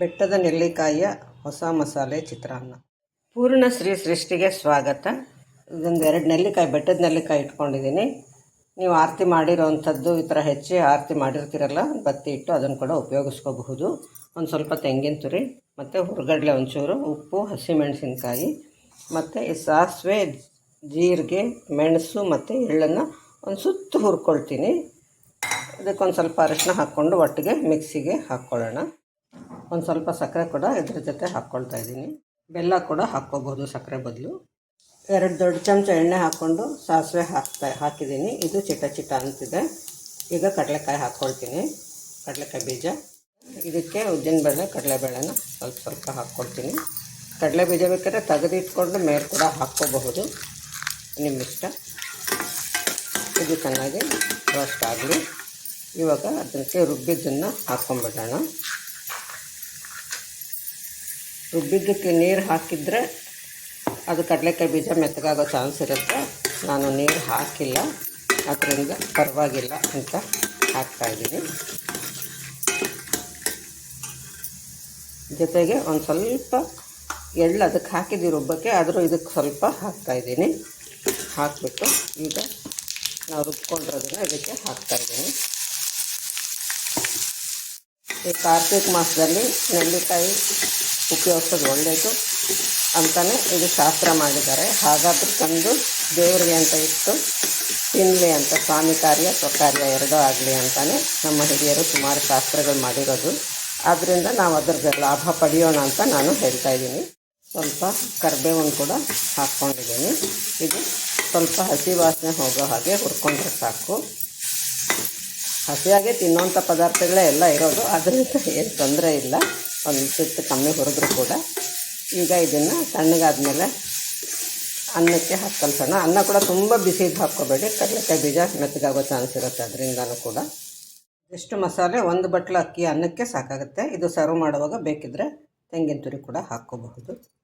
ಬೆಟ್ಟದ ನೆಲ್ಲಿಕಾಯಿಯ ಹೊಸ ಮಸಾಲೆ ಚಿತ್ರಾನ್ನ. ಪೂರ್ಣ ಶ್ರೀ ಸೃಷ್ಟಿಗೆ ಸ್ವಾಗತ. ಇದೊಂದು ಎರಡು ನೆಲ್ಲಿಕಾಯಿ, ಬೆಟ್ಟದ ನೆಲ್ಲಿಕಾಯಿ ಇಟ್ಕೊಂಡಿದ್ದೀನಿ. ನೀವು ಆರತಿ ಮಾಡಿರೋವಂಥದ್ದು ಈ ಥರ ಹೆಚ್ಚಿ ಆರತಿ ಮಾಡಿರ್ತೀರಲ್ಲ, ಬತ್ತಿ ಇಟ್ಟು ಅದನ್ನು ಕೂಡ ಉಪಯೋಗಿಸ್ಕೋಬಹುದು. ಒಂದು ಸ್ವಲ್ಪ ತೆಂಗಿನ ತುರಿ, ಮತ್ತು ಹುರ್ಗಡ್ಲೆ ಒಂಚೂರು, ಉಪ್ಪು, ಹಸಿಮೆಣಸಿನ್ಕಾಯಿ, ಮತ್ತು ಈ ಸಾಸಿವೆ, ಜೀರಿಗೆ, ಮೆಣಸು, ಮತ್ತು ಎಳ್ಳನ್ನು ಒಂದು ಸುತ್ತು ಹುರ್ಕೊಳ್ತೀನಿ. ಇದಕ್ಕೊಂದು ಸ್ವಲ್ಪ ಅರಿಶಿನ ಹಾಕ್ಕೊಂಡು ಒಟ್ಟಿಗೆ ಮಿಕ್ಸಿಗೆ ಹಾಕ್ಕೊಳ್ಳೋಣ. ಒಂದು ಸ್ವಲ್ಪ ಸಕ್ಕರೆ ಕೂಡ ಇದ್ರ ಜೊತೆ ಹಾಕ್ಕೊಳ್ತಾ ಇದ್ದೀನಿ. ಬೆಲ್ಲ ಕೂಡ ಹಾಕ್ಕೋಬೋದು ಸಕ್ಕರೆ ಬದಲು. ಎರಡು ದೊಡ್ಡ ಚಮಚ ಎಣ್ಣೆ ಹಾಕ್ಕೊಂಡು ಸಾಸಿವೆ ಹಾಕ್ತಾ ಹಾಕಿದ್ದೀನಿ. ಇದು ಚಿಟ ಚಿಟ ಅಂತಿದೆ. ಈಗ ಕಡಲೆಕಾಯಿ ಹಾಕ್ಕೊಳ್ತೀನಿ ಕಡಲೆಕಾಯಿ ಬೀಜ. ಇದಕ್ಕೆ ಉದ್ದಿನಬೇಳೆ ಕಡಲೆಬೇಳೆನ ಸ್ವಲ್ಪ ಸ್ವಲ್ಪ ಹಾಕ್ಕೊಳ್ತೀನಿ ಕಡಲೆ ಬೀಜ ಬೇಕಾದ್ರೆ ತೆಗೆದಿಟ್ಕೊಂಡು ಮೇಲೆ ಕೂಡ ಹಾಕ್ಕೋಬಹುದು. ನಿಮ್ಮ ಇಷ್ಟ. ಇದು ಚೆನ್ನಾಗಿ ರೋಸ್ಟ್ ಆಗಲಿ. ಇವಾಗ ಅದಕ್ಕೆ ರುಬ್ಬಿದ್ದನ್ನು ಹಾಕ್ಕೊಂಬಿಡೋಣ ರುಬ್ಬಿದ್ದಕ್ಕೆ ನೀರು ಹಾಕಿದರೆ ಅದು ಕಡಲೆಕಾಯಿ ಬೀಜ ಮೆತ್ತಗಾಗೋ ಚಾನ್ಸ್ ಇರುತ್ತೆ. ನಾನು ನೀರು ಹಾಕಿಲ್ಲ. ಅದರಿಂದ ಪರವಾಗಿಲ್ಲ ಅಂತ ಹಾಕ್ತಾಯಿದ್ದೀನಿ ಜೊತೆಗೆ ಒಂದು ಸ್ವಲ್ಪ ಎಳ್ಳು ಅದಕ್ಕೆ ಹಾಕಿದ್ದೀವಿ ರುಬ್ಬಕ್ಕೆ ಆದರೂ ಇದಕ್ಕೆ ಸ್ವಲ್ಪ ಹಾಕ್ತಾಯಿದ್ದೀನಿ ಹಾಕಿಬಿಟ್ಟು ಈಗ ನಾವು ರುಬ್ಕೊಂಡಿರೋದನ್ನು ಇದಕ್ಕೆ ಹಾಕ್ತಾಯಿದ್ದೀನಿ ಈ ಕಾರ್ತಿಕ ಮಾಸದಲ್ಲಿ ನೆಲ್ಲಿಕಾಯಿ ಉಪಯೋಗಿಸೋದು ಒಳ್ಳೆಯದು ಅಂತಲೇ ಇದು ಶಾಸ್ತ್ರ ಮಾಡಿದ್ದಾರೆ. ಹಾಗಾದರೂ ತಂದು ದೇವರಿಗೆ ಅಂತ ಇಟ್ಟು ತಿನ್ನಲಿ ಅಂತ ಸ್ವಾಮಿ ಕಾರ್ಯ, ಸ್ವಕಾರ್ಯ ಎರಡೂ ಆಗಲಿ ಅಂತಲೇ ನಮ್ಮ ಹಿರಿಯರು ಸುಮಾರು ಶಾಸ್ತ್ರಗಳು ಮಾಡಿರೋದು. ಆದ್ದರಿಂದ ನಾವು ಅದರ ಲಾಭ ಪಡೆಯೋಣ ಅಂತ ನಾನು ಹೇಳ್ತಾ ಇದ್ದೀನಿ. ಸ್ವಲ್ಪ ಕರ್ಬೇವನ್ನು ಕೂಡ ಹಾಕ್ಕೊಂಡಿದ್ದೀನಿ. ಇದು ಸ್ವಲ್ಪ ಹಸಿ ವಾಸನೆ ಹೋಗೋ ಹಾಗೆ ಹುರ್ಕೊಂಡ್ರೆ ಸಾಕು. ಹಸಿಯಾಗೆ ತಿನ್ನುವಂಥ ಪದಾರ್ಥಗಳೇ ಎಲ್ಲ ಇರೋದು. ಅದರಿಂದ ಏನು ತೊಂದರೆ ಇಲ್ಲ. ಒಂದು ಸುತ್ತು ಕಮ್ಮಿ ಹುರಿದ್ರು ಕೂಡ. ಈಗ ಇದನ್ನು ತಣ್ಣಗಾದ್ಮೇಲೆ ಅನ್ನಕ್ಕೆ ಹಾಕಿ ಕಲಸೋಣ ಅನ್ನ ಕೂಡ ತುಂಬ ಬಿಸಿದು ಹಾಕ್ಕೋಬೇಡಿ. ಕಡಲೆಕಾಯಿ ಬೀಜ ಮೆತ್ತಗಾಗೋ ಚಾನ್ಸ್ ಇರುತ್ತೆ ಅದರಿಂದನೂ ಕೂಡ. ಎಷ್ಟು ಮಸಾಲೆ, ಒಂದು ಬಟ್ಲು ಅಕ್ಕಿ ಅನ್ನಕ್ಕೆ ಸಾಕಾಗುತ್ತೆ. ಇದು ಸರ್ವ್ ಮಾಡುವಾಗ ಬೇಕಿದ್ದರೆ ತೆಂಗಿನ ತುರಿ ಕೂಡ ಹಾಕ್ಕೋಬಹುದು.